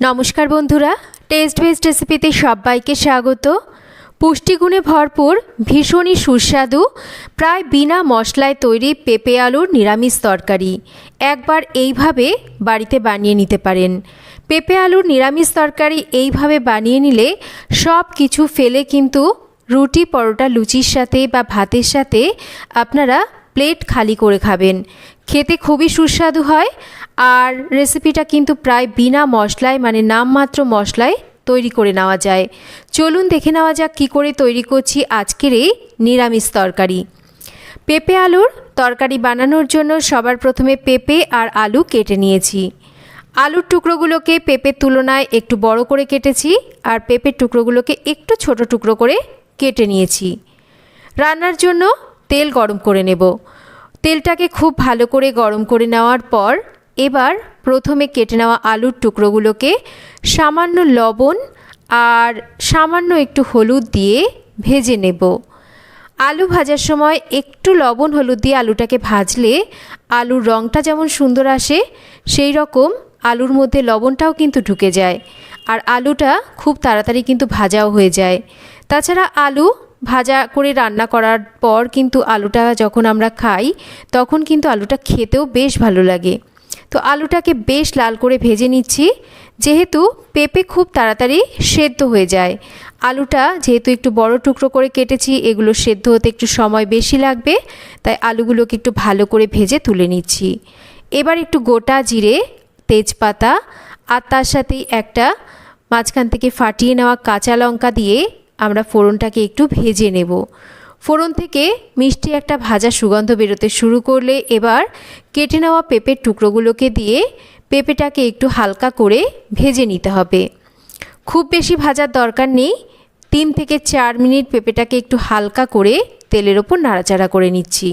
নমস্কার বন্ধুরা test best রেসিপিতে সবাইকে স্বাগত। পুষ্টিগুণে ভরপুর, ভীষণই সুস্বাদু, প্রায় বিনা মশলায় তৈরি পেঁপে আলুর নিরামিষ তরকারি। একবার এইভাবে বাড়িতে বানিয়ে নিতে পারেন। পেঁপে আলুর নিরামিষ তরকারি এইভাবে বানিয়ে নিলে সব কিছু ফেলে কিন্তু রুটি, পরোটা, লুচির সাথে বা ভাতের সাথে আপনারা প্লেট খালি করে খাবেন। খেতে খুবই সুস্বাদু হয় আর রেসিপিটা কিন্তু প্রায় বিনা মশলায় মানে নামমাত্র মশলায় তৈরি করে নেওয়া যায়। চলুন দেখে নেওয়া যাক কী করে তৈরি করছি আজকের এই নিরামিষ তরকারি। পেঁপে আলুর তরকারি বানানোর জন্য সবার প্রথমে পেঁপে আর আলু কেটে নিয়েছি। আলুর টুকরোগুলোকে পেঁপের তুলনায় একটু বড় করে কেটেছি আর পেঁপের টুকরোগুলোকে একটু ছোট টুকরো করে কেটে নিয়েছি। রান্নার জন্য তেল গরম করে নেব। তেলটাকে খুব ভালো করে গরম করে নেওয়ার পর এবার প্রথমে কেটে নেওয়া আলুর টুকরোগুলোকে সামান্য লবণ আর সামান্য একটু হলুদ দিয়ে ভেজে নেব। আলু ভাজার সময় একটু লবণ হলুদ দিয়ে আলুটাকে ভাজলে আলুর রঙটা যেমন সুন্দর আসে, সেই রকম আলুর মধ্যে লবণটাও কিন্তু ঢুকে যায় আর আলুটা খুব তাড়াতাড়ি কিন্তু ভাজাও হয়ে যায়। তাছাড়া আলু ভাজা করে রান্না করার পর কিন্তু আলুটা যখন আমরা খাই, তখন কিন্তু আলুটা খেতেও বেশ ভালো লাগে। তো আলুটাকে বেশ লাল করে ভেজে নিচ্ছি। যেহেতু পেঁপে খুব তাড়াতাড়ি সেদ্ধ হয়ে যায়। আলুটা যেহেতু একটু বড় টুকরো করে কেটেছি, এগুলো সেদ্ধ হতে একটু সময় বেশি লাগবে, তাই আলুগুলোকে একটু ভালো করে ভেজে তুলে নিচ্ছি। এবার একটু গোটা জিরে, তেজপাতা আর তার সাথেই একটা মাঝখান থেকে ফাটিয়ে নেওয়া কাঁচা লঙ্কা দিয়ে আমরা ফোড়নটাকে একটু ভেজে নেব। ফোড়ন থেকে মিষ্টি একটা ভাজা সুগন্ধ বেরোতে শুরু করলে এবার কেটে নেওয়া পেঁপের টুকরোগুলোকে দিয়ে পেঁপেটাকে একটু হালকা করে ভেজে নিতে হবে। খুব বেশি ভাজার দরকার নেই। তিন থেকে চার মিনিট পেঁপেটাকে একটু হালকা করে তেলের ওপর নাড়াচাড়া করে নিচ্ছি।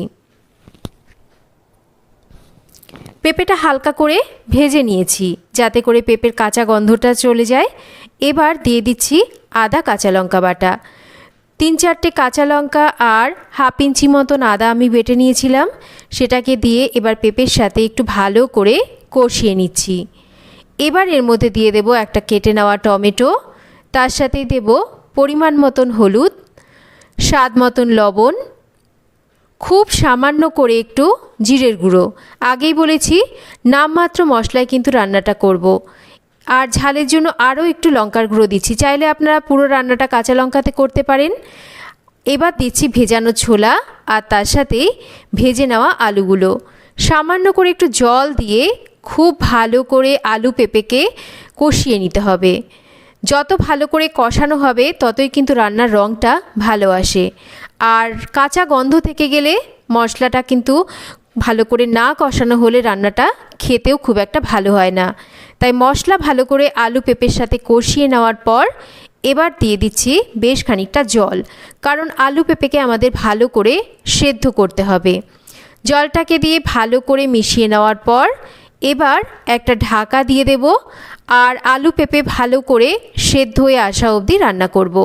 পেঁপেটা হালকা করে ভেজে নিয়েছি যাতে করে পেঁপের কাঁচা গন্ধটা চলে যায়। এবার দিয়ে দিচ্ছি আদা কাঁচা লঙ্কা বাটা। তিন চারটে কাঁচা লঙ্কা আর হাফ ইঞ্চি মতন আদা আমি বেটে নিয়েছিলাম। সেটাকে দিয়ে এবার পেঁপের সাথে একটু ভালো করে কষিয়ে নিচ্ছি। এবার এর মধ্যে দিয়ে দেব একটা কেটে নেওয়া টমেটো। তার সাথে দেব পরিমাণ মতন হলুদ, স্বাদ মতন লবণ, খুব সামান্য করে একটু জিরের গুঁড়ো। আগেই বলেছি, নামমাত্র মশলায় কিন্তু রান্নাটা করব। আর ঝালের জন্য আরও একটু লঙ্কার গুঁড়ো দিচ্ছি। চাইলে আপনারা পুরো রান্নাটা কাঁচা লঙ্কাতে করতে পারেন। এবার দিচ্ছি ভেজানো ছোলা আর তার সাথে ভেজে নেওয়া আলুগুলো। সামান্য করে একটু জল দিয়ে খুব ভালো করে আলু পেঁপেকে কষিয়ে নিতে হবে। যত ভালো করে কষানো হবে, ততই কিন্তু রান্নার রঙটা ভালো আসে। আর কাঁচা গন্ধ থেকে গেলে মশলাটা কিন্তু ভালো করে না কষানো হলে রান্নাটা খেতেও খুব একটা ভালো হয় না। তাই মশলা ভালো করে আলু পেঁপের সাথে কষিয়ে নেওয়ার পর এবার দিয়ে দিচ্ছি বেশ খানিকটা জল। কারণ আলু পেঁপেকে আমাদের ভালো করে সেদ্ধ করতে হবে। জলটাকে দিয়ে ভালো করে মিশিয়ে নেওয়ার পর এবার একটা ঢাকা দিয়ে দেব আর আলু পেঁপে ভালো করে সেদ্ধ হয়ে আসা অবধি রান্না করব।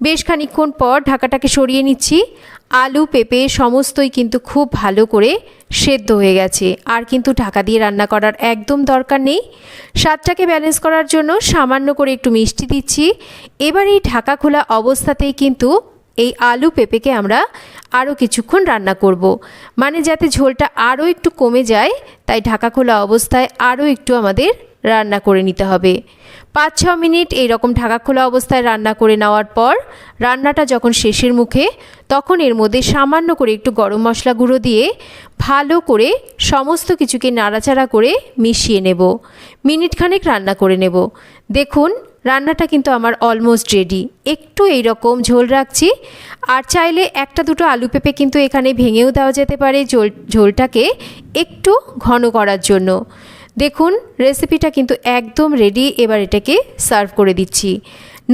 বেশ খানিক্ষণ পর ঢাকাটাকে সরিয়ে নিচ্ছি। আলু, পেঁপে সমস্তই কিন্তু খুব ভালো করে সেদ্ধ হয়ে গেছে। আর কিন্তু ঢাকা দিয়ে রান্না করার একদম দরকার নেই। স্বাদটাকে ব্যালেন্স করার জন্য সামান্য করে একটু মিষ্টি দিচ্ছি। এবার এই ঢাকা খোলা অবস্থাতেই কিন্তু এই আলু, পেঁপেকে আমরা আরও কিছুক্ষণ রান্না করব। মানে যাতে ঝোলটা আরও একটু কমে যায়, তাই ঢাকা খোলা অবস্থায় আরও একটু আমাদের রান্না করে নিতে হবে। পাঁচ ছ মিনিট এই রকম ঢাকা খোলা অবস্থায় রান্না করে নেওয়ার পর রান্নাটা যখন শেষের মুখে, তখন এর মধ্যে সামান্য করে একটু গরম মশলা গুঁড়ো দিয়ে ভালো করে সমস্ত কিছুকে নাড়াচাড়া করে মিশিয়ে নেব। মিনিট খানেক রান্না করে নেব। দেখুন, রান্নাটা কিন্তু আমার অলমোস্ট রেডি একটু এই রকম ঝোল রাখছি, আর চাইলে একটা দুটো আলু পেঁপে কিন্তু এখানে ভেঙেও দেওয়া যেতে পারে ঝোল, ঝোলটাকে একটু ঘন করার জন্য। দেখুন রেসিপিটা কিন্তু একদম রেডি এবার এটাকে সার্ভ করে দিচ্ছি।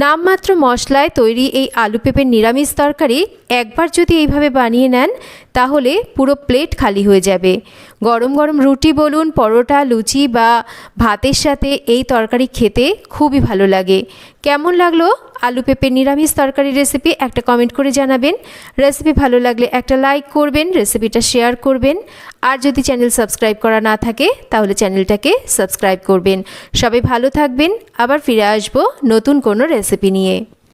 নামমাত্র মশলায় তৈরি এই আলু পেঁপের নিরামিষ তরকারি একবার যদি এইভাবে বানিয়ে নেন, তাহলে পুরো প্লেট খালি হয়ে যাবে। গরম গরম রুটি বলুন, পরোটা, লুচি বা ভাতের সাথে এই তরকারি খেতে খুবই ভালো লাগে। কেমন লাগল? আলু পেঁপে নিরামিষ তরকারি রেসিপি একটা কমেন্ট করে জানাবেন। রেসিপি ভালো লাগলে একটা লাইক করবেন রেসিপিটা শেয়ার করবেন। আর যদি চ্যানেল সাবস্ক্রাইব করা না থাকে, তাহলে চ্যানেলটাকে সাবস্ক্রাইব করবেন। সবাই ভালো থাকবেন, আবার ফিরে আসব নতুন কোনো রেসিপি নিয়ে।